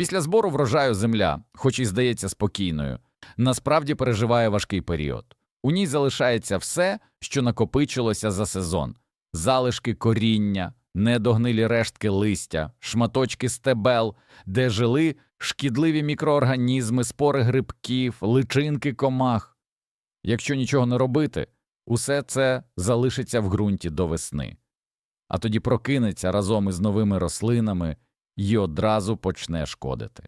Після збору врожаю земля, хоч і здається спокійною, насправді переживає важкий період. У ній залишається все, що накопичилося за сезон: залишки коріння, недогнилі рештки листя, шматочки стебел, де жили шкідливі мікроорганізми, спори грибків, личинки комах. Якщо нічого не робити, усе це залишиться в ґрунті до весни, а тоді прокинеться разом із новими рослинами і одразу почне шкодити.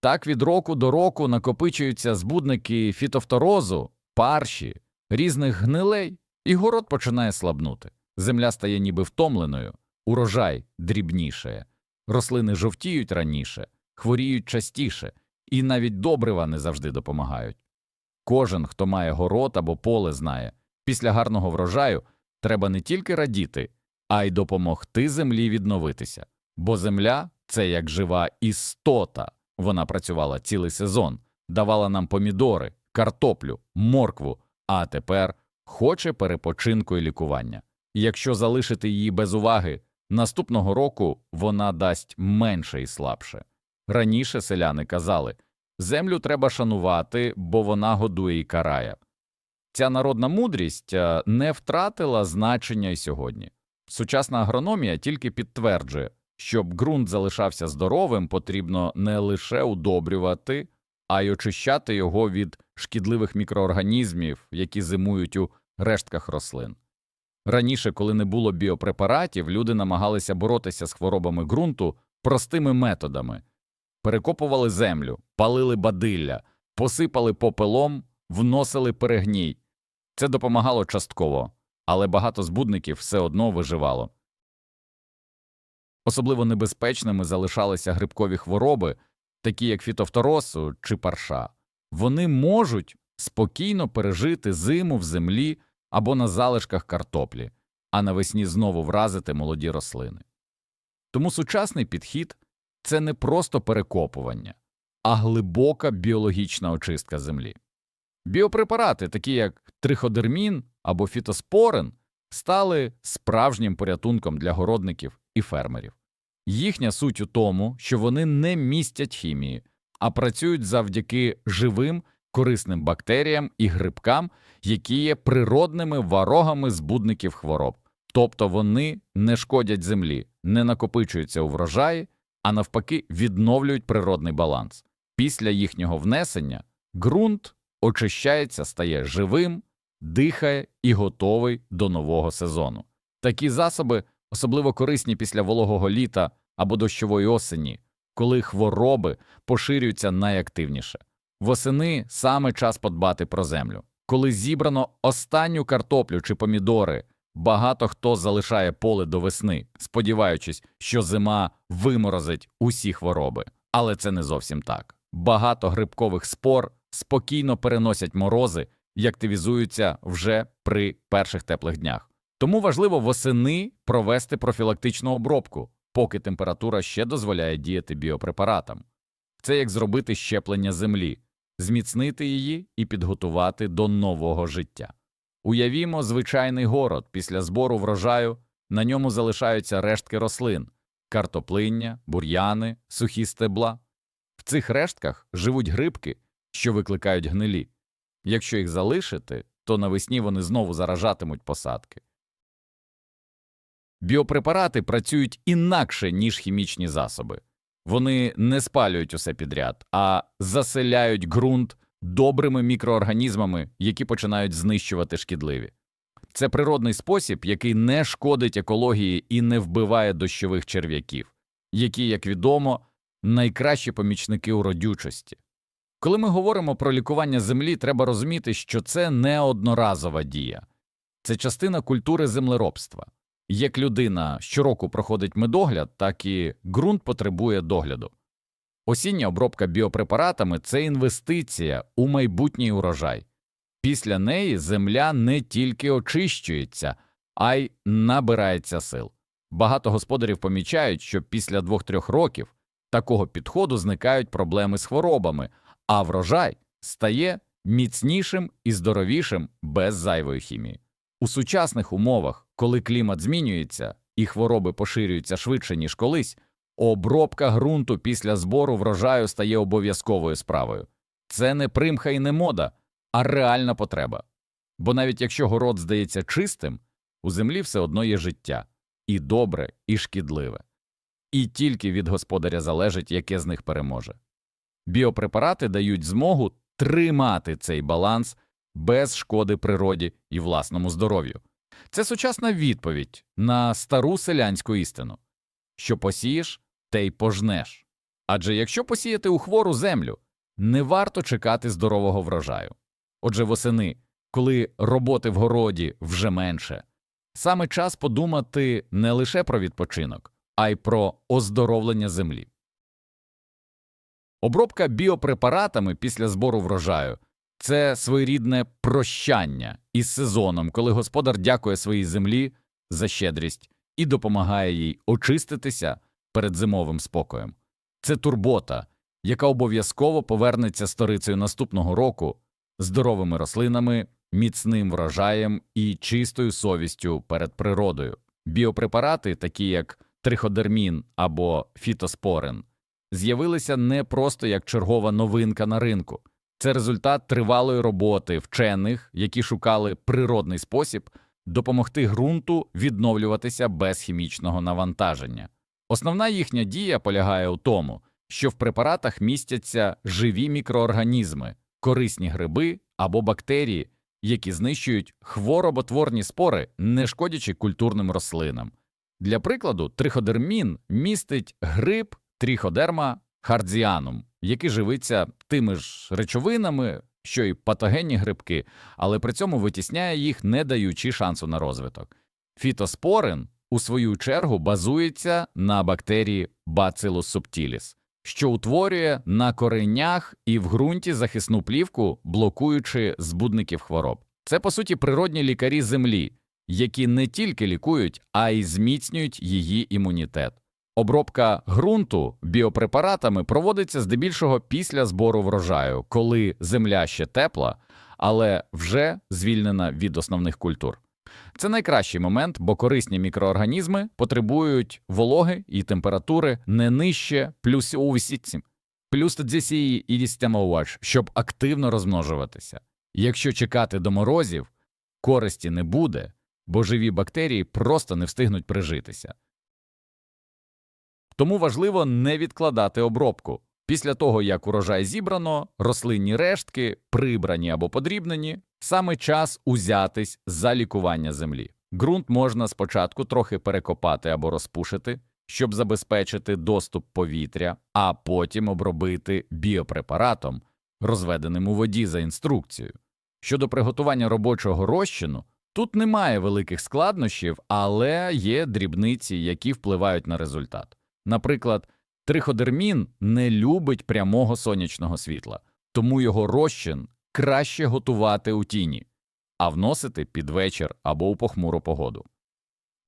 Так від року до року накопичуються збудники фітофторозу, парші, різних гнилей, і город починає слабнути. Земля стає ніби втомленою, урожай дрібнішає, рослини жовтіють раніше, хворіють частіше, і навіть добрива не завжди допомагають. Кожен, хто має город або поле, знає, після гарного врожаю треба не тільки радіти, а й допомогти землі відновитися. Бо земля це як жива істота. Вона працювала цілий сезон, давала нам помідори, картоплю, моркву, а тепер хоче перепочинку і лікування. Якщо залишити її без уваги, наступного року вона дасть менше і слабше. Раніше селяни казали землю треба шанувати, бо вона годує і карає. Ця народна мудрість е, не втратила значення й сьогодні. Сучасна агрономія тільки підтверджує, щоб ґрунт залишався здоровим, потрібно не лише удобрювати, а й очищати його від шкідливих мікроорганізмів, які зимують у рештках рослин. Раніше, коли не було біопрепаратів, люди намагалися боротися з хворобами ґрунту простими методами перекопували землю, палили бадилля, посипали попелом, вносили перегній. Це допомагало частково, але багато збудників все одно виживало. Особливо небезпечними залишалися грибкові хвороби, такі як фітофтороз чи парша. Вони можуть спокійно пережити зиму в землі або на залишках картоплі, а навесні знову вразити молоді рослини. Тому сучасний підхід це не просто перекопування, а глибока біологічна очистка землі. Біопрепарати, такі як триходермін або фітоспорин, стали справжнім порятунком для городників і фермерів. Їхня суть у тому, що вони не містять хімії, а працюють завдяки живим корисним бактеріям і грибкам, які є природними ворогами збудників хвороб. Тобто вони не шкодять землі, не накопичуються у врожаї, а навпаки, відновлюють природний баланс. Після їхнього внесення ґрунт очищається, стає живим, дихає і готовий до нового сезону. Такі засоби особливо корисні після вологого літа або дощової осені, коли хвороби поширюються найактивніше. Восени саме час подбати про землю. Коли зібрано останню картоплю чи помідори, багато хто залишає поле до весни, сподіваючись, що зима виморозить усі хвороби. Але це не зовсім так. Багато грибкових спор спокійно переносять морози і активізуються вже при перших теплих днях. Тому важливо восени провести профілактичну обробку, поки температура ще дозволяє діяти біопрепаратам. Це як зробити щеплення землі, зміцнити її і підготувати до нового життя. Уявімо звичайний город після збору врожаю, на ньому залишаються рештки рослин, картоплиння, бур'яни, сухі стебла. В цих рештках живуть грибки, що викликають гнилі. Якщо їх залишити, то навесні вони знову заражатимуть посадки. Біопрепарати працюють інакше, ніж хімічні засоби. Вони не спалюють усе підряд, а заселяють ґрунт добрими мікроорганізмами, які починають знищувати шкідливі. Це природний спосіб, який не шкодить екології і не вбиває дощових черв'яків, які, як відомо, найкращі помічники у родючості. Коли ми говоримо про лікування землі, треба розуміти, що це не одноразова дія, це частина культури землеробства. Як людина щороку проходить медогляд, так і ґрунт потребує догляду. Осіння обробка біопрепаратами це інвестиція у майбутній урожай. Після неї земля не тільки очищується, а й набирається сил. Багато господарів помічають, що після двох-трьох років такого підходу зникають проблеми з хворобами, а врожай стає міцнішим і здоровішим без зайвої хімії. У сучасних умовах, коли клімат змінюється і хвороби поширюються швидше, ніж колись, Обробка ґрунту після збору врожаю стає обов'язковою справою. Це не примха і не мода, а реальна потреба. Бо навіть якщо город здається чистим, у землі все одно є життя і добре, і шкідливе. І тільки від господаря залежить, яке з них переможе. Біопрепарати дають змогу тримати цей баланс без шкоди природі і власному здоров'ю. Це сучасна відповідь на стару селянську істину що посієш, те й пожнеш. Адже якщо посіяти у хвору землю, не варто чекати здорового врожаю. Отже, восени, коли роботи в городі вже менше, саме час подумати не лише про відпочинок, а й про оздоровлення землі. Обробка біопрепаратами після збору врожаю це своєрідне прощання із сезоном, коли господар дякує своїй землі за щедрість і допомагає їй очиститися перед зимовим спокоєм. Це турбота, яка обов'язково повернеться сторицею наступного року здоровими рослинами, міцним врожаєм і чистою совістю перед природою. Біопрепарати, такі як триходермін або фітоспорин, з'явилися не просто як чергова новинка на ринку. Це результат тривалої роботи вчених, які шукали природний спосіб допомогти ґрунту відновлюватися без хімічного навантаження. Основна їхня дія полягає у тому, що в препаратах містяться живі мікроорганізми, корисні гриби або бактерії, які знищують хвороботворні спори, не шкодячи культурним рослинам. Для прикладу, триходермін містить гриб тріходерма хардзіанум, який живиться тими ж речовинами, що й патогенні грибки, але при цьому витісняє їх, не даючи шансу на розвиток. Фітоспорин, у свою чергу, базується на бактерії Bacillus subtilis, що утворює на коренях і в ґрунті захисну плівку, блокуючи збудників хвороб. Це, по суті, природні лікарі землі, які не тільки лікують, а й зміцнюють її імунітет. Обробка ґрунту біопрепаратами проводиться здебільшого після збору врожаю, коли земля ще тепла, але вже звільнена від основних культур. Це найкращий момент, бо корисні мікроорганізми потребують вологи і температури не нижче плюс 8, плюс 10 і 10 Вт, щоб активно розмножуватися. Якщо чекати до морозів, користі не буде, бо живі бактерії просто не встигнуть прижитися. Тому важливо не відкладати обробку. Після того, як урожай зібрано, рослинні рештки, прибрані або подрібнені, саме час узятись за лікування землі. Ґрунт можна спочатку трохи перекопати або розпушити, щоб забезпечити доступ повітря, а потім обробити біопрепаратом, розведеним у воді за інструкцією. Щодо приготування робочого розчину, тут немає великих складнощів, але є дрібниці, які впливають на результат. Наприклад, триходермін не любить прямого сонячного світла, тому його розчин краще готувати у тіні, а вносити під вечір або у похмуру погоду.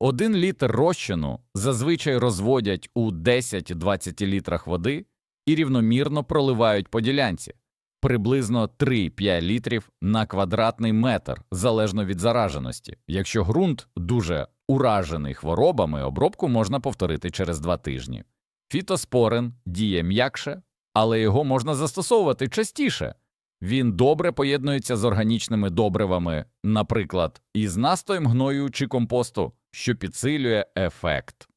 Один літр розчину зазвичай розводять у 10-20 літрах води і рівномірно проливають по ділянці приблизно 3-5 літрів на квадратний метр залежно від зараженості. Якщо ґрунт дуже уражений хворобами, обробку можна повторити через два тижні. Фітоспорин діє м'якше, але його можна застосовувати частіше. Він добре поєднується з органічними добривами, наприклад, із настоєм гною чи компосту, що підсилює ефект.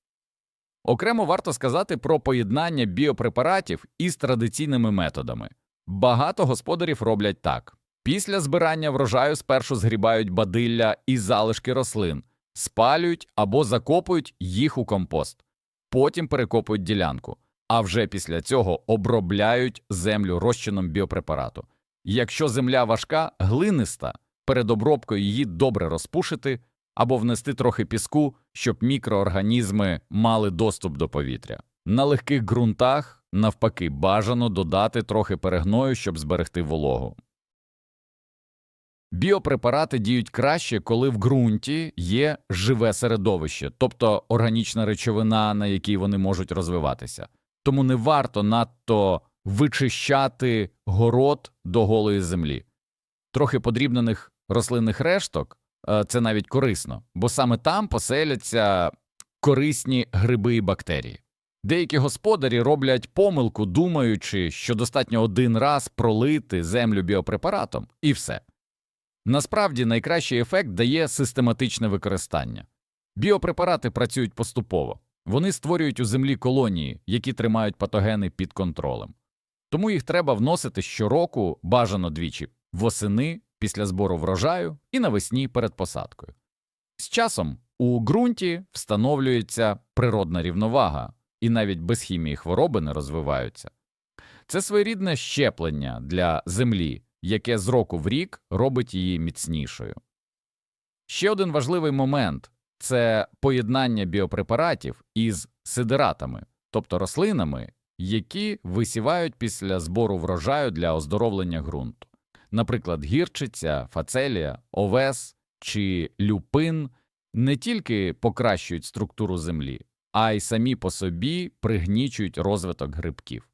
Окремо варто сказати про поєднання біопрепаратів із традиційними методами. Багато господарів роблять так: після збирання врожаю спершу згрібають бадилля і залишки рослин, спалюють або закопують їх у компост, потім перекопують ділянку, а вже після цього обробляють землю розчином біопрепарату. Якщо земля важка, глиниста, перед обробкою її добре розпушити або внести трохи піску, щоб мікроорганізми мали доступ до повітря. На легких ґрунтах, навпаки, бажано додати трохи перегною, щоб зберегти вологу. Біопрепарати діють краще, коли в ґрунті є живе середовище, тобто органічна речовина, на якій вони можуть розвиватися. Тому не варто надто вичищати город до голої землі. Трохи подрібнених рослинних решток е, це навіть корисно, бо саме там поселяться корисні гриби і бактерії. Деякі господарі роблять помилку, думаючи, що достатньо один раз пролити землю біопрепаратом, і все. Насправді найкращий ефект дає систематичне використання. Біопрепарати працюють поступово, вони створюють у землі колонії, які тримають патогени під контролем. Тому їх треба вносити щороку, бажано двічі, восени після збору врожаю і навесні перед посадкою. З часом у ґрунті встановлюється природна рівновага, і навіть без хімії хвороби не розвиваються. Це своєрідне щеплення для землі, яке з року в рік робить її міцнішою. Ще один важливий момент це поєднання біопрепаратів із сидератами, тобто рослинами, які висівають після збору врожаю для оздоровлення ґрунту. Наприклад, гірчиця, фацелія, овес чи люпин не тільки покращують структуру землі, а й самі по собі пригнічують розвиток грибків.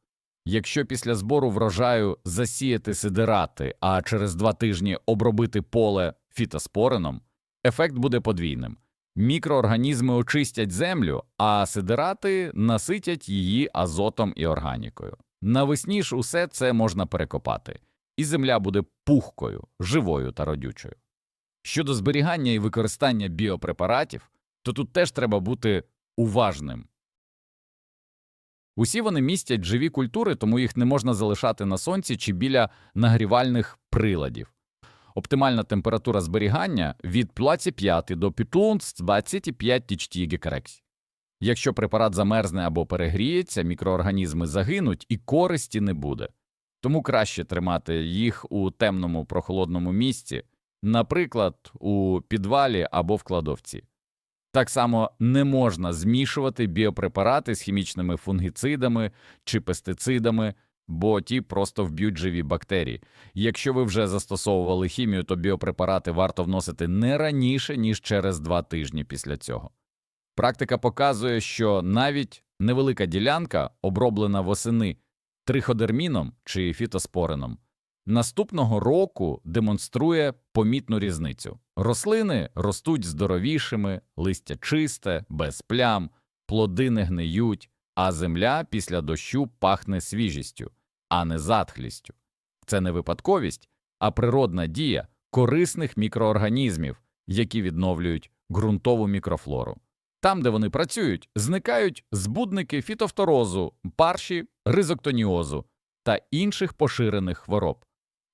Якщо після збору врожаю засіяти сидирати, а через два тижні обробити поле фітоспорином, ефект буде подвійним. Мікроорганізми очистять землю, а сидирати наситять її азотом і органікою. Навесні ж усе це можна перекопати, і земля буде пухкою, живою та родючою. Щодо зберігання і використання біопрепаратів, то тут теж треба бути уважним. Усі вони містять живі культури, тому їх не можна залишати на сонці чи біля нагрівальних приладів. Оптимальна температура зберігання від 25 до 25 тічті гекарексі. Якщо препарат замерзне або перегріється, мікроорганізми загинуть і користі не буде. Тому краще тримати їх у темному прохолодному місці, наприклад, у підвалі або в кладовці. Так само не можна змішувати біопрепарати з хімічними фунгіцидами чи пестицидами, бо ті просто вб'ють живі бактерії. Якщо ви вже застосовували хімію, то біопрепарати варто вносити не раніше, ніж через два тижні після цього. Практика показує, що навіть невелика ділянка, оброблена восени триходерміном чи фітоспорином, наступного року демонструє помітну різницю. Рослини ростуть здоровішими, листя чисте, без плям, плоди не гниють, а земля після дощу пахне свіжістю, а не затхлістю. Це не випадковість, а природна дія корисних мікроорганізмів, які відновлюють ґрунтову мікрофлору. Там, де вони працюють, зникають збудники фітофторозу, парші, ризоктоніозу та інших поширених хвороб.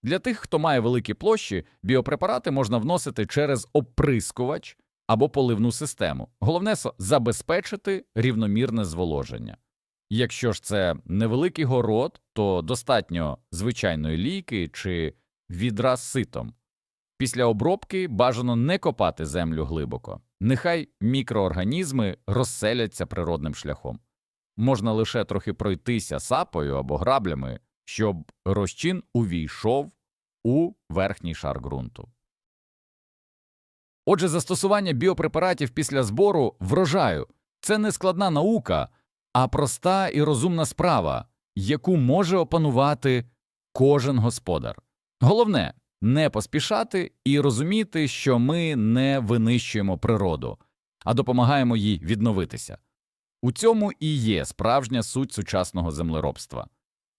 Для тих, хто має великі площі, біопрепарати можна вносити через оприскувач або поливну систему. Головне – забезпечити рівномірне зволоження. Якщо ж це невеликий город, то достатньо звичайної лійки чи відра з ситом. Після обробки бажано не копати землю глибоко, нехай мікроорганізми розселяться природним шляхом. Можна лише трохи пройтися сапою або граблями, щоб розчин увійшов у верхній шар ґрунту. Отже, застосування біопрепаратів після збору врожаю це не складна наука, а проста і розумна справа, яку може опанувати кожен господар. Головне не поспішати і розуміти, що ми не винищуємо природу, а допомагаємо їй відновитися. У цьому і є справжня суть сучасного землеробства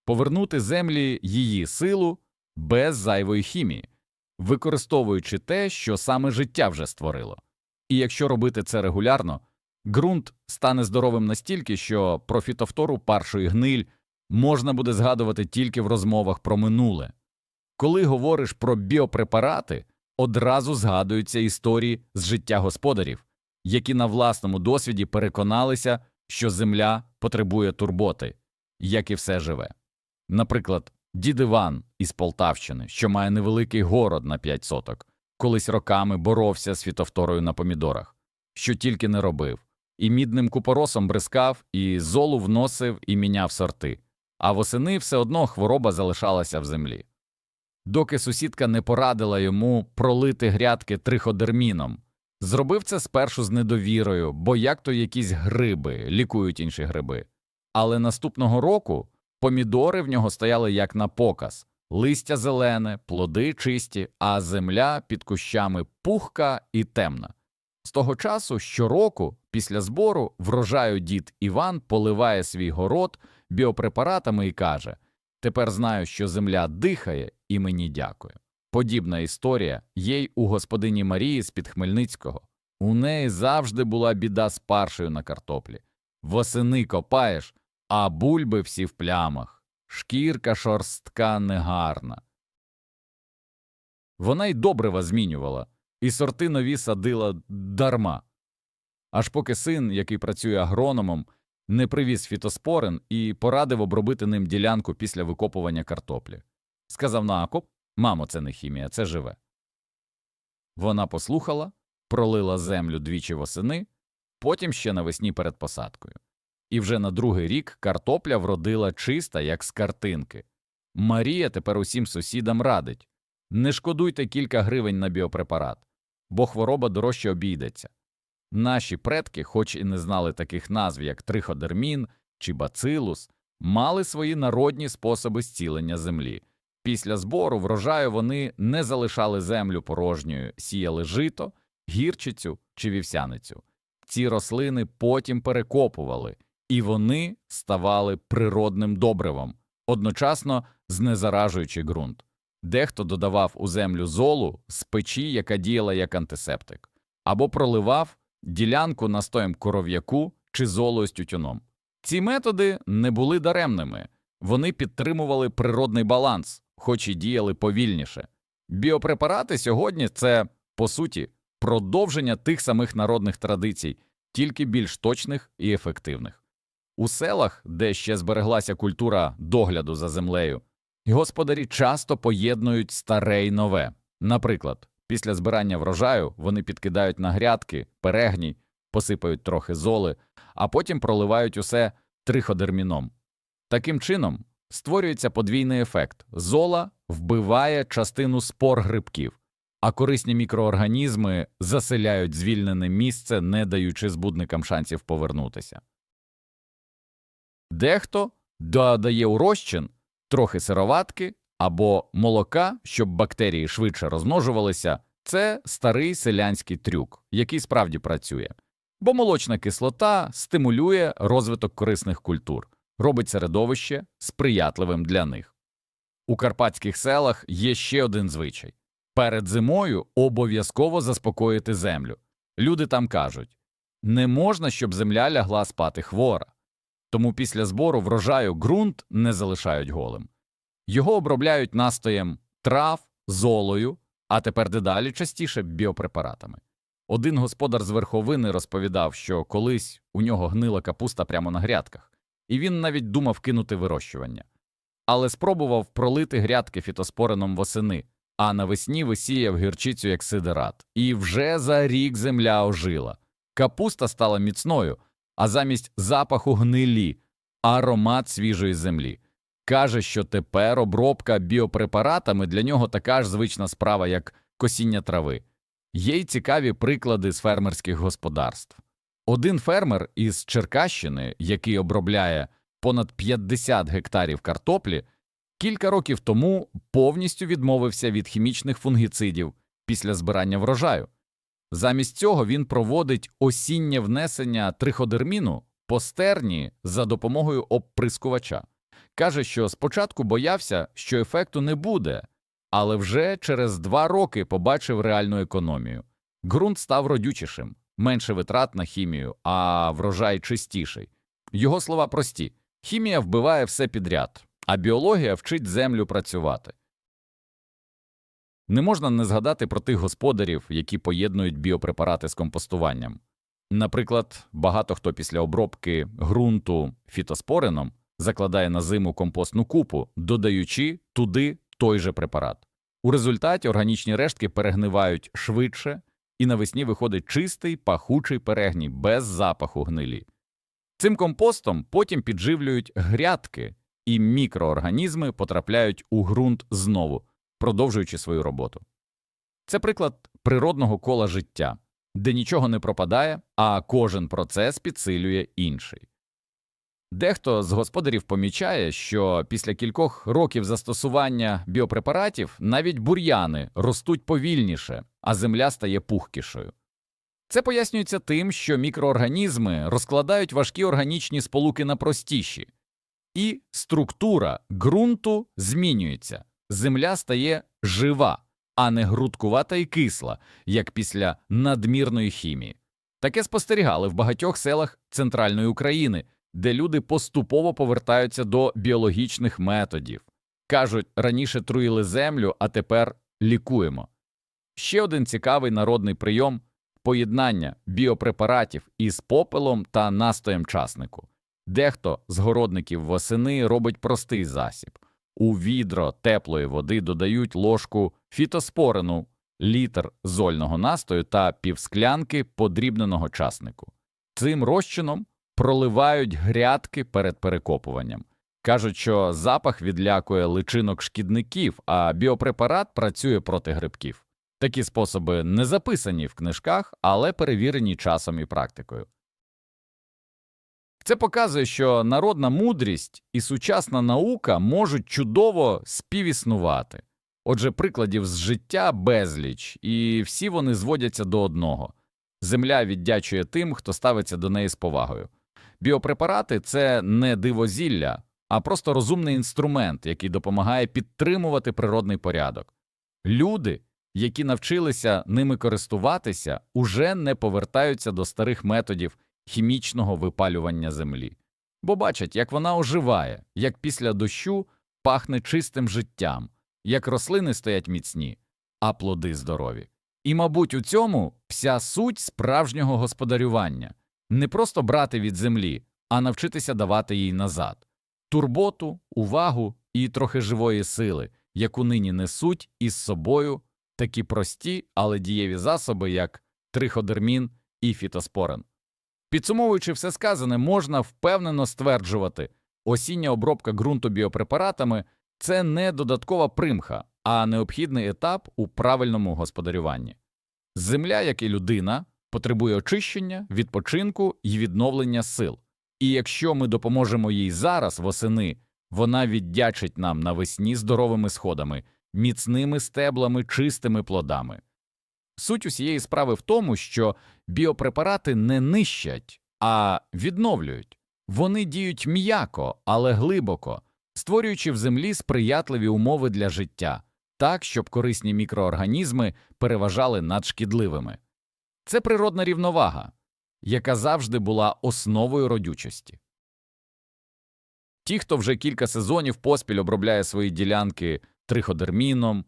повернути землі її силу без зайвої хімії, використовуючи те, що саме життя вже створило. І якщо робити це регулярно, ґрунт стане здоровим настільки, що про фітофтору паршої гниль можна буде згадувати тільки в розмовах про минуле. Коли говориш про біопрепарати, одразу згадуються історії з життя господарів, які на власному досвіді переконалися, що земля потребує турботи, як і все живе. Наприклад, дід Іван із Полтавщини, що має невеликий город на 5 соток, колись роками боровся з фітофторою на помідорах, що тільки не робив, і мідним купоросом бризкав, і золу вносив і міняв сорти, а восени все одно хвороба залишалася в землі. Доки сусідка не порадила йому пролити грядки триходерміном, зробив це спершу з недовірою, бо як то якісь гриби лікують інші гриби. Але наступного року помідори в нього стояли як на показ листя зелене, плоди чисті, а земля під кущами пухка і темна. З того часу щороку після збору врожаю дід Іван поливає свій город біопрепаратами і каже Тепер знаю, що земля дихає і мені дякує. Подібна історія є й у господині Марії з-під Хмельницького. У неї завжди була біда з паршею на картоплі. Восени копаєш, а бульби всі в плямах, шкірка шорстка негарна. Вона й добрива змінювала, і сорти нові садила дарма. Аж поки син, який працює агрономом, не привіз фітоспорин і порадив обробити ним ділянку після викопування картоплі. Сказав на окоп Мамо, це не хімія, це живе. Вона послухала, пролила землю двічі восени, потім ще навесні перед посадкою. І вже на другий рік картопля вродила чиста, як з картинки. Марія тепер усім сусідам радить не шкодуйте кілька гривень на біопрепарат, бо хвороба дорожче обійдеться. Наші предки, хоч і не знали таких назв, як триходермін чи бацилус, мали свої народні способи зцілення землі. Після збору врожаю вони не залишали землю порожньою, сіяли жито, гірчицю чи вівсяницю. Ці рослини потім перекопували, і вони ставали природним добривом, одночасно знезаражуючи ґрунт. Дехто додавав у землю золу з печі, яка діяла як антисептик, або проливав ділянку настоєм коров'яку чи золою з тютюном. Ці методи не були даремними, вони підтримували природний баланс, хоч і діяли повільніше. Біопрепарати сьогодні це, по суті, продовження тих самих народних традицій, тільки більш точних і ефективних. У селах, де ще збереглася культура догляду за землею, господарі часто поєднують старе й нове. Наприклад, після збирання врожаю вони підкидають на грядки, перегній, посипають трохи золи, а потім проливають усе триходерміном. Таким чином створюється подвійний ефект зола вбиває частину спор грибків, а корисні мікроорганізми заселяють звільнене місце, не даючи збудникам шансів повернутися. Дехто додає у розчин трохи сироватки або молока, щоб бактерії швидше розмножувалися. Це старий селянський трюк, який справді працює, бо молочна кислота стимулює розвиток корисних культур, робить середовище сприятливим для них. У карпатських селах є ще один звичай перед зимою обов'язково заспокоїти землю. Люди там кажуть не можна, щоб земля лягла спати хвора, тому після збору врожаю ґрунт не залишають голим. Його обробляють настоєм трав, золою, а тепер дедалі частіше біопрепаратами. Один господар з верховини розповідав, що колись у нього гнила капуста прямо на грядках, і він навіть думав кинути вирощування. Але спробував пролити грядки фітоспорином восени, а навесні висіяв гірчицю як сидерат. І вже за рік земля ожила. Капуста стала міцною, а замість запаху гнилі аромат свіжої землі. Каже, що тепер обробка біопрепаратами для нього така ж звична справа, як косіння трави. Є й цікаві приклади з фермерських господарств. Один фермер із Черкащини, який обробляє понад 50 гектарів картоплі, кілька років тому повністю відмовився від хімічних фунгіцидів після збирання врожаю. Замість цього він проводить осіннє внесення триходерміну по стерні за допомогою оприскувача. Каже, що спочатку боявся, що ефекту не буде, але вже через два роки побачив реальну економію. Ґрунт став родючішим, менше витрат на хімію, а врожай чистіший. Його слова прості хімія вбиває все підряд, а біологія вчить землю працювати. Не можна не згадати про тих господарів, які поєднують біопрепарати з компостуванням. Наприклад, багато хто після обробки ґрунту фітоспорином закладає на зиму компостну купу, додаючи туди той же препарат. У результаті органічні рештки перегнивають швидше, і навесні виходить чистий пахучий перегній без запаху гнилі. Цим компостом потім підживлюють грядки, і мікроорганізми потрапляють у ґрунт знову, продовжуючи свою роботу. Це приклад природного кола життя, де нічого не пропадає, а кожен процес підсилює інший. Дехто з господарів помічає, що після кількох років застосування біопрепаратів навіть бур'яни ростуть повільніше, а земля стає пухкішою. Це пояснюється тим, що мікроорганізми розкладають важкі органічні сполуки на простіші, і структура ґрунту змінюється. Земля стає жива, а не грудкувата і кисла, як після надмірної хімії. Таке спостерігали в багатьох селах центральної України, де люди поступово повертаються до біологічних методів. Кажуть, раніше труїли землю, а тепер лікуємо. Ще один цікавий народний прийом поєднання біопрепаратів із попелом та настоєм часнику. Дехто з городників восени робить простий засіб. У відро теплої води додають ложку фітоспорину, літр зольного настою та півсклянки подрібненого часнику. Цим розчином проливають грядки перед перекопуванням. Кажуть, що запах відлякує личинок шкідників, а біопрепарат працює проти грибків. Такі способи не записані в книжках, але перевірені часом і практикою. Це показує, що народна мудрість і сучасна наука можуть чудово співіснувати. Отже, прикладів з життя безліч, і всі вони зводяться до одного земля віддячує тим, хто ставиться до неї з повагою. Біопрепарати це не дивозілля, а просто розумний інструмент, який допомагає підтримувати природний порядок. Люди, які навчилися ними користуватися, уже не повертаються до старих методів хімічного випалювання землі, бо бачать, як вона оживає, як після дощу пахне чистим життям, як рослини стоять міцні, а плоди здорові. І, мабуть, у цьому вся суть справжнього господарювання не просто брати від землі, а навчитися давати їй назад турботу, увагу і трохи живої сили, яку нині несуть із собою такі прості, але дієві засоби, як триходермін і фітоспорин. Підсумовуючи все сказане, можна впевнено стверджувати, осіння обробка ґрунту біопрепаратами це не додаткова примха, а необхідний етап у правильному господарюванні. Земля, як і людина, потребує очищення, відпочинку і відновлення сил. І якщо ми допоможемо їй зараз восени, вона віддячить нам навесні здоровими сходами, міцними стеблами, чистими плодами. Суть усієї справи в тому, що біопрепарати не нищать, а відновлюють. Вони діють м'яко, але глибоко, створюючи в землі сприятливі умови для життя, так, щоб корисні мікроорганізми переважали над шкідливими. Це природна рівновага, яка завжди була основою родючості. Ті, хто вже кілька сезонів поспіль обробляє свої ділянки триходерміном,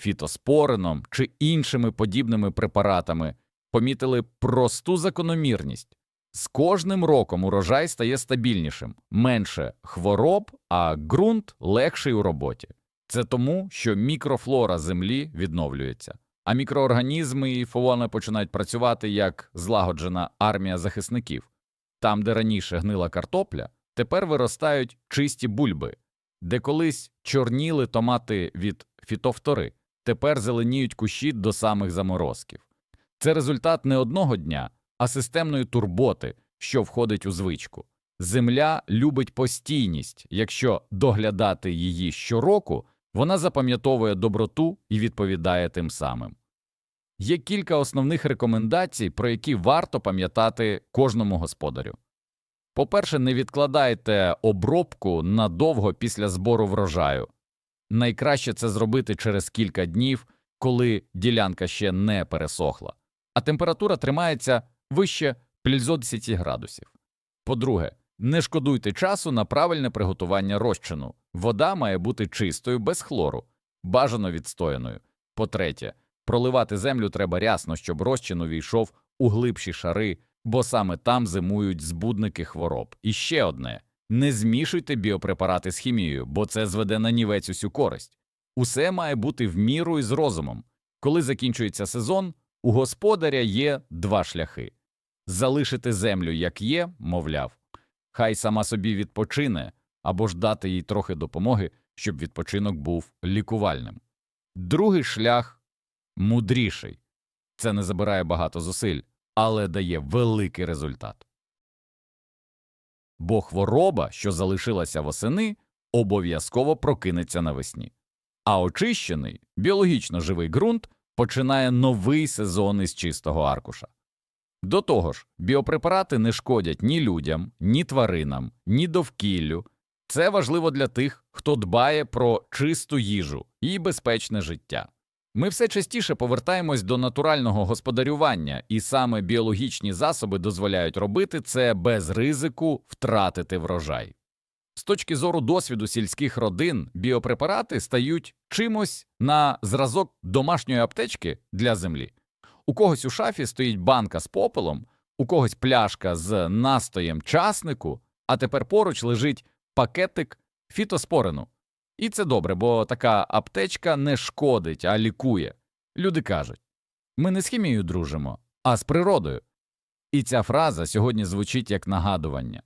фітоспорином чи іншими подібними препаратами, помітили просту закономірність. З кожним роком урожай стає стабільнішим, менше хвороб, а ґрунт легший у роботі. Це тому, що мікрофлора землі відновлюється, а мікроорганізми і фони починають працювати як злагоджена армія захисників. Там, де раніше гнила картопля, тепер виростають чисті бульби, де колись чорніли томати від фітофтори, тепер зеленіють кущі до самих заморозків. Це результат не одного дня, а системної турботи, що входить у звичку. Земля любить постійність, якщо доглядати її щороку, вона запам'ятовує доброту і відповідає тим самим. Є кілька основних рекомендацій, про які варто пам'ятати кожному господарю. По-перше, не відкладайте обробку надовго після збору врожаю. Найкраще це зробити через кілька днів, коли ділянка ще не пересохла, а температура тримається вище плюс градусів. По-друге, не шкодуйте часу на правильне приготування розчину. Вода має бути чистою, без хлору, бажано відстояною. По-третє, проливати землю треба рясно, щоб розчин увійшов у глибші шари, бо саме там зимують збудники хвороб. І ще одне не змішуйте біопрепарати з хімією, бо це зведе на нівець усю користь. Усе має бути в міру і з розумом. Коли закінчується сезон, у господаря є два шляхи залишити землю, як є, мовляв, хай сама собі відпочине, або ж дати їй трохи допомоги, щоб відпочинок був лікувальним. Другий шлях мудріший це не забирає багато зусиль, але дає великий результат. Бо хвороба, що залишилася восени, обов'язково прокинеться навесні. А очищений, біологічно живий ґрунт починає новий сезон із чистого аркуша. До того ж, біопрепарати не шкодять ні людям, ні тваринам, ні довкіллю. Це важливо для тих, хто дбає про чисту їжу і безпечне життя. Ми все частіше повертаємось до натурального господарювання, і саме біологічні засоби дозволяють робити це без ризику втратити врожай. З точки зору досвіду сільських родин, біопрепарати стають чимось на зразок домашньої аптечки для землі. У когось у шафі стоїть банка з попелом, у когось пляшка з настоєм часнику, а тепер поруч лежить пакетик фітоспорину. І це добре, бо така аптечка не шкодить, а лікує. Люди кажуть ми не з хімією дружимо, а з природою. І ця фраза сьогодні звучить як нагадування.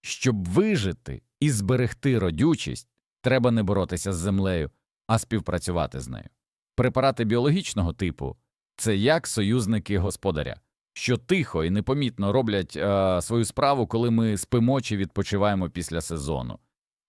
Щоб вижити і зберегти родючість, треба не боротися з землею, а співпрацювати з нею. Препарати біологічного типу це як союзники господаря, що тихо і непомітно роблять е, свою справу, коли ми спимо чи відпочиваємо після сезону.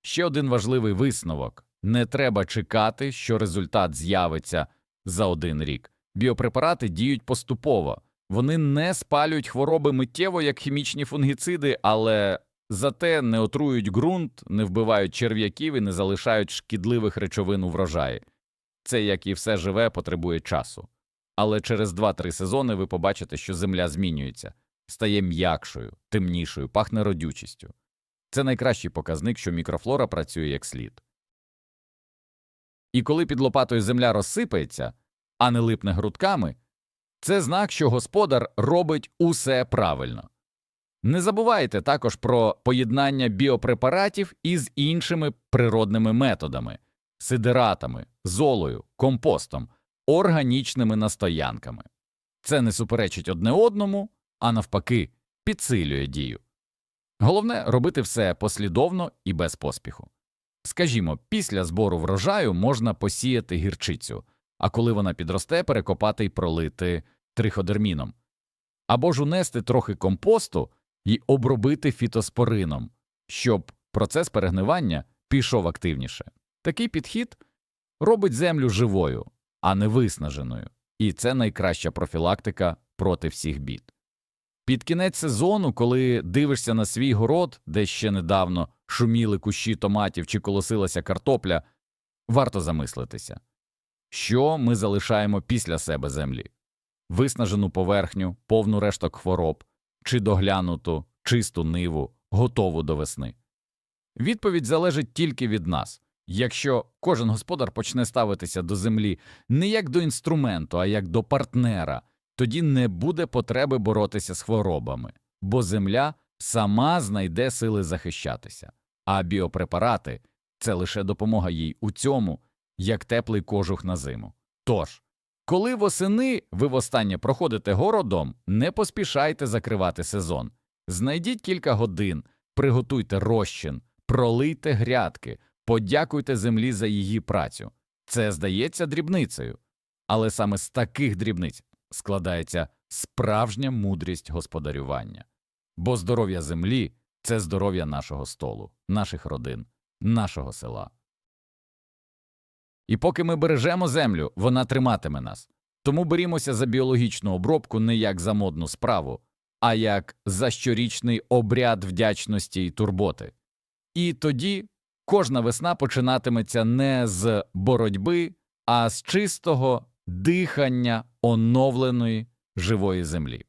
Ще один важливий висновок не треба чекати, що результат з'явиться за один рік. Біопрепарати діють поступово, вони не спалюють хвороби миттєво, як хімічні фунгіциди, але зате не отруюють ґрунт, не вбивають черв'яків і не залишають шкідливих речовин у врожаї. Це, як і все живе, потребує часу. Але через 2-3 сезони ви побачите, що земля змінюється, стає м'якшою, темнішою, пахне родючістю. Це найкращий показник, що мікрофлора працює як слід. І коли під лопатою земля розсипається, а не липне грудками, це знак, що господар робить усе правильно. Не забувайте також про поєднання біопрепаратів із іншими природними методами сидератами, золою, компостом, органічними настоянками. Це не суперечить одне одному, а навпаки, підсилює дію. Головне робити все послідовно і без поспіху. Скажімо, після збору врожаю можна посіяти гірчицю, а коли вона підросте, перекопати й пролити триходерміном, або ж унести трохи компосту і обробити фітоспорином, щоб процес перегнивання пішов активніше. Такий підхід робить землю живою, а не виснаженою, і це найкраща профілактика проти всіх бід. Під кінець сезону, коли дивишся на свій город, де ще недавно шуміли кущі томатів чи колосилася картопля, варто замислитися, що ми залишаємо після себе землі виснажену поверхню, повну решток хвороб, чи доглянуту, чисту ниву, готову до весни. Відповідь залежить тільки від нас. Якщо кожен господар почне ставитися до землі не як до інструменту, а як до партнера, тоді не буде потреби боротися з хворобами, бо земля сама знайде сили захищатися, а біопрепарати це лише допомога їй у цьому, як теплий кожух на зиму. Тож, коли восени ви востаннє проходите городом, не поспішайте закривати сезон. Знайдіть кілька годин, приготуйте розчин, пролийте грядки, подякуйте землі за її працю. Це здається дрібницею, але саме з таких дрібниць складається справжня мудрість господарювання. Бо здоров'я землі це здоров'я нашого столу, наших родин, нашого села. І поки ми бережемо землю, вона триматиме нас. Тому берімося за біологічну обробку не як за модну справу, а як за щорічний обряд вдячності й турботи. І тоді кожна весна починатиметься не з боротьби, а з чистого дихання оновленої живої землі.